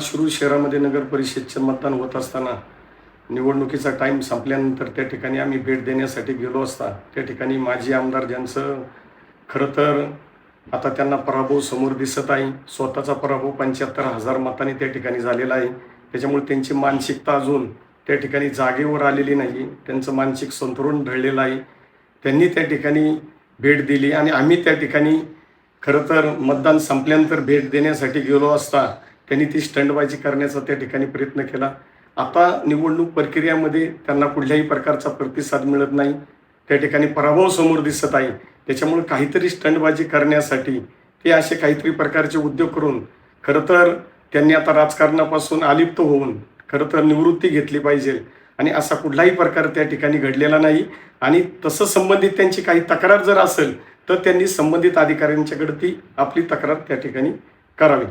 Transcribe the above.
शिरूर शहरामध्ये नगर परिषदचे मतदान होत असताना निवडणुकीचा टाईम संपल्यानंतर त्या ठिकाणी आम्ही भेट देण्यासाठी गेलो असता त्या ठिकाणी माजी आमदार ज्यांचं खरं तर आता त्यांना पराभव समोर दिसत आहे. स्वतःचा पराभव पंच्याहत्तर हजार मतांनी त्या ठिकाणी झालेला आहे. त्याच्यामुळे त्यांची मानसिकता अजून त्या ठिकाणी जागेवर आलेली नाही. त्यांचं मानसिक संतुलन ढळलेलं आहे. त्यांनी त्या ठिकाणी भेट दिली आणि आम्ही त्या ठिकाणी खरं तर मतदान संपल्यानंतर भेट देण्यासाठी गेलो असता त्यांनी ती स्टंडबाजी करण्याचा त्या ठिकाणी प्रयत्न केला. आता निवडणूक प्रक्रियामध्ये त्यांना कुठल्याही प्रकारचा प्रतिसाद मिळत नाही. त्या ठिकाणी पराभव समोर दिसत आहे. त्याच्यामुळे काहीतरी स्टंडबाजी करण्यासाठी ते असे काहीतरी प्रकारचे उद्योग करून खरं तर त्यांनी आता राजकारणापासून अलिप्त होऊन खरं तर निवृत्ती घेतली पाहिजे. आणि असा कुठलाही प्रकार त्या ठिकाणी घडलेला नाही. आणि तसं संबंधित त्यांची काही तक्रार जर असेल तर त्यांनी संबंधित अधिकाऱ्यांच्याकडे ती आपली तक्रार त्या ठिकाणी करावी.